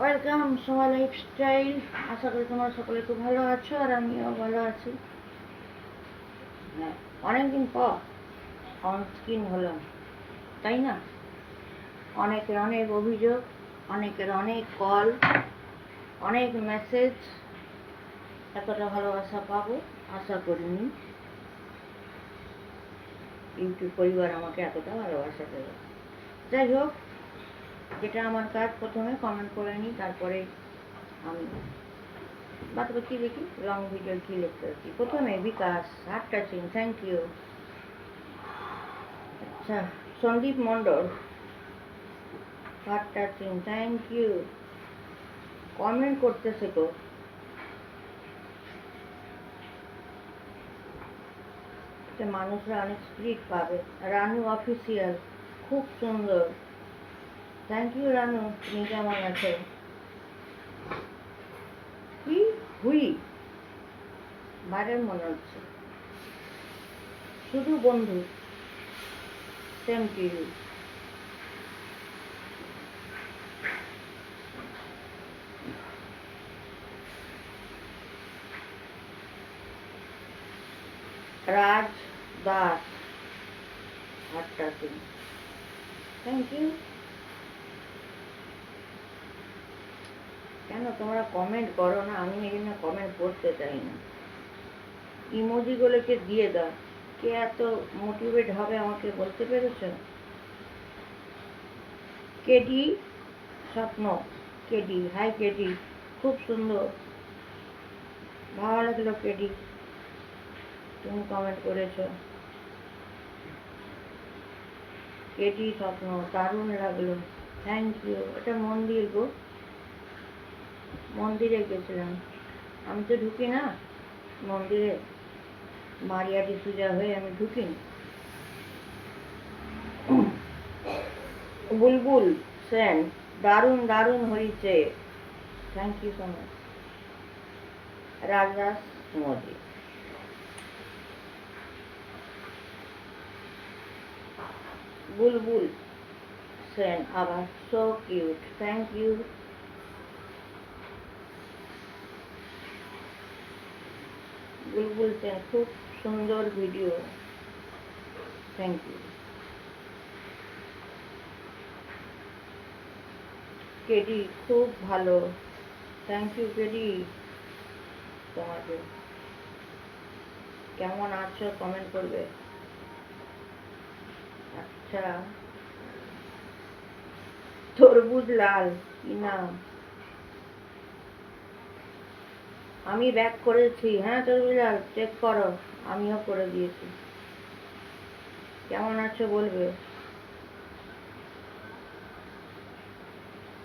Welcome Soma lifestyle আশা করি তোমরা সকলে খুব ভালো আছো আর আমিও ভালো আছি। অনেকদিন পর অন স্ক্রিন হলাম তাই না? অনেকের অনেক অভিযোগ, অনেকের অনেক কল অনেক মেসেজ এতটা ভালোবাসা পাবো, আশা করিনি। ইউটিউব পরিবার আমাকে এতটা ভালোবাসা দেবে। যাই হোক যেটা আমার কাজ প্রথমে কমেন্ট করে নিই তারপরে আমি বাদ বাকি দেখি? লং ভিডিও কি লিখতে হচ্ছি প্রথমে Bikash heart touching thank you আচ্ছা Sandip Mondal heart touching thank you comment করতে শেখো মানুষরা অনেক স্পিরিট পাবে। রানু অফিসিয়াল খুব সুন্দর। থ্যাংক ইউ রানু তুমি কেমন আছো কি হুই বাইরের মনে হচ্ছে। শুধু বন্ধু। Same to Raj Das. আটটা থ্যাংক ইউ কেন তোমরা কমেন্ট করো না? আমি জন্য কমেন্ট করতে চাই না। ইমোজিগুলোকে দিয়ে দাও। কে এত মোটিভেট হবে আমাকে বলতে পেরেছ? কেডি স্বপ্ন। কেডি হাই কেডি, খুব সুন্দর। ভালো লাগল কেডি। তুমি কমেন্ট করেছ। কেডি স্বপ্ন, দারুণ লাগল। থ্যাংক ইউ এটা মন্দির গো। মন্দিরে গেছিলাম। আমি তো ঢুকি না। মন্দিরে মারিয়াটি পূজা হয়ে আমি ঢুকি বুলবুল সেন, দারুণ দারুণ হয়েছে thank you so much Rajdas Modi. Bulbul Sen, আবার so cute thank you Bulbul Sen খুব সুন্দর ভিডিও থ্যাংক ইউ কেডি, খুব ভালো। Thank you KD. তোমাকে কেমন আছো? কমেন্ট করবে। আচ্ছা। তরবুজ লাল, কি নাম? আমি ব্যাক করেছি। হ্যাঁ তরবুজ লাল চেক করো। আমিও করে দিয়েছি। কেমন আছো বলবে?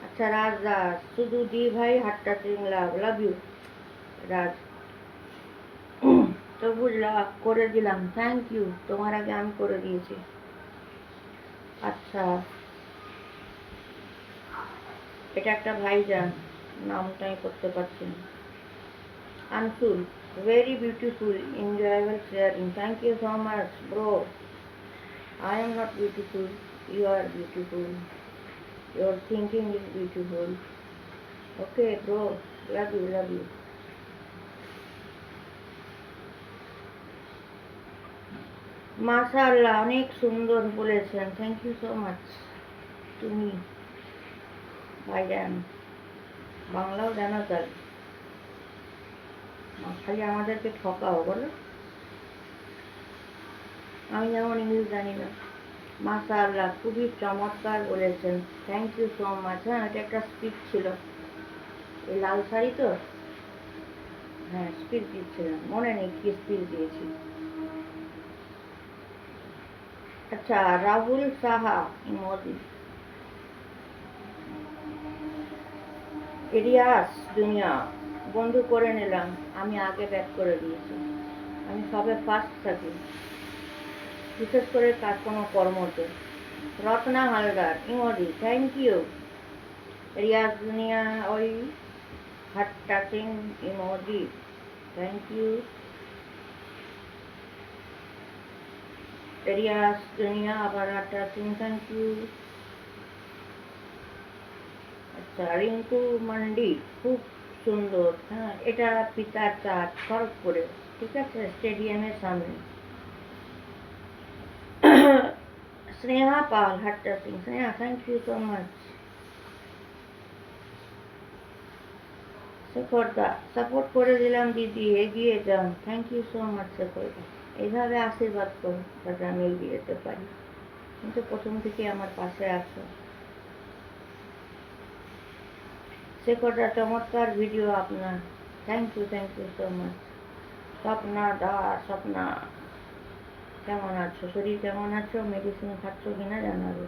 আচ্ছা রাজ দাস শুধু দি ভাই হাটটা সিং লাভ ইউ রাজ। সবুজ লাভ করে দিলাম। থ্যাংক ইউ তোমার আগে আমি করে দিয়েছি। আচ্ছা। এটা একটা ভাইজান নামটা আমি করতে পারছি না। Anshul very beautiful enjoyable sharing thank you so much bro i am not beautiful you are beautiful your thinking is beautiful okay bro love you love you মাশাআল্লাহ অনেক সুন্দর বলেছেন থ্যাংক ইউ সো মাচ তুমি ভাইজান বাংলাও জানো তার খালি আমাদেরকে ঠকাও, বলো। আমি যেমন ইংলিশ জানি না। মাশাআল্লাহ, খুবই চমৎকার বলেছেন। থ্যাংক ইউ সো মাচ হ্যাঁ এটা একটা স্পিচ ছিল। এই লাল শাড়ি তো? হ্যাঁ স্পিচ দিচ্ছিলাম। মনে নেই কি স্পিচ দিয়েছি। আচ্ছা রাহুল সাহা, মোদি। এরিয়াস, দুনিয়া। বন্ধু করে নিলাম। আমি আগে ব্যাক করে দিয়েছি। আমি সবে ফার্স্ট থাকি। বিশেষ করে কাজ কোনো কর্মতে Ratna Haldar emoji thank you Riyaz Duniya, ওই heart touching emoji thank you Riyaz Duniya, আবার হার্ট টাচিং থ্যাংক ইউ আচ্ছা রিঙ্কু মান্ডি, খুব সুন্দর হ্যাঁ এটা পিতার চার খড়গপুরে, ঠিক আছে? স্টেডিয়ামের সামনে। Sneha Pal Hatta Singh. Sneha thank you so much support করে দিলাম দিদি, এগিয়ে যান। থ্যাংক ইউ সো মাচ শেখরদা এইভাবে আশীর্বাদ করুন যাতে আমি এগিয়ে যেতে পারি। কিন্তু প্রথম থেকে আমার পাশে আছো শেখরদা চমৎকার ভিডিও আপনার। Thank you thank you so much Swapna দা, স্বপ্না, কেমন আছো? শরীর কেমন আছো? মেডিসিন খাচ্ছ কিনা জানাবে।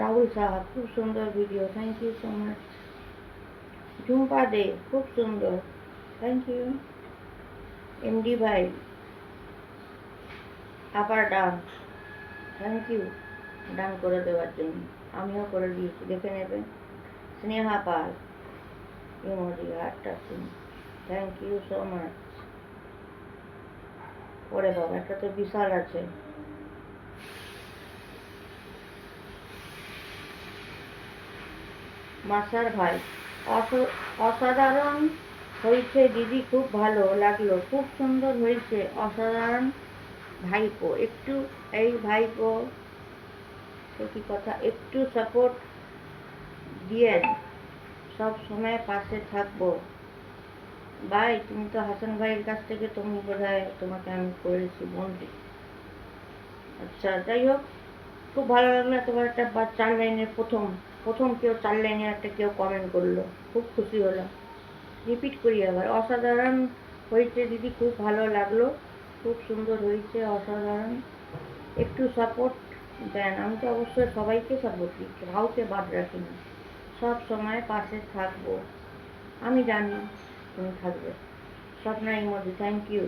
রাহুল সাহা, খুব সুন্দর video thank you so much Jhumpa De, খুব সুন্দর থ্যাংক ইউ এমডি ভাই, আপার ডান থ্যাংক ইউ ডান করে দেওয়ার জন্য। আমিও করে দিয়েছি, দেখে নেবেন স্নেহা পাল ইমোজি হার্টটা থ্যাংক ইউ সো মাচ ওরে বাবা, একটা তো বিশাল আছে। মাসার ভাই, অস- অসাধারণ হয়েছে, দিদি খুব ভালো লাগল, খুব সুন্দর হয়েছে, অসাধারণ ভাইপো। একটু, এই ভাইপো সে কি কথা, একটু সাপোর্ট দিয়েন। সব সময় পাশে থাকব। ভাই, তুমি তো হাসান ভাইয়ের কাছ থেকে তুমি বোধহয় তোমাকে আমি করেছি বন্দি আচ্ছা যাই হোক, খুব ভালো লাগল তোমার একটা চার লাইনের প্রথম প্রথম কেউ চার লাইনের একটা কেউ কমেন্ট করল। খুব খুশি হলাম। রিপিট করি আবার, অসাধারণ হয়েছে দিদি, খুব ভালো লাগল। খুব সুন্দর হয়েছে, অসাধারণ। একটু সাপোর্ট দেন, আমি তো অবশ্যই সবাইকে সাপোর্ট দিচ্ছি, কাউকে বাদ রাখি না সব সময় পাশে থাকব। আমি জানি তুমি থাকবে। স্বপ্না ইমোজি থ্যাংক ইউ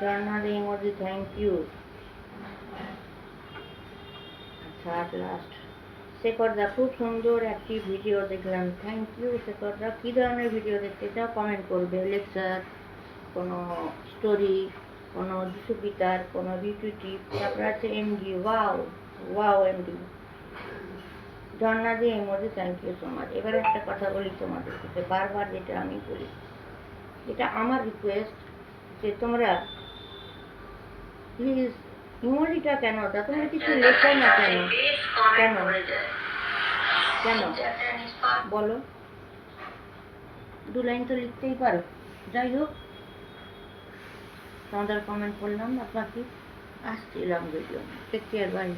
ঝর্ণার ইমোজি থ্যাংক ইউ আচ্ছা লাস্ট শেখরদা, খুব সুন্দর একটি ভিডিও দেখলাম। Thank you শেখরদা। কী ধরনের ভিডিও দেখতে চাও? কমেন্ট করবে। লেকচার কোনো স্টোরি কোনো যিশু পিতার কোনো বিউটি টিপ তারপর আছে MD wow wow MD Jharna দিয়ে MD thank you so much এবার একটা কথা বলি তোমাদের সাথে বারবার যেটা আমি বলি এটা আমার রিকোয়েস্ট যে তোমরা প্লিজ ইমোজিটা কেন দা তোমরা কিছু লেখো না কেন? কেন? কেন? বলো। দু লাইন তো লিখতেই পারো। যাই হোক তোমাদের কমেন্ট করলাম আপনাকে আসছিলাম ভিডিও টেক কেয়ার বাই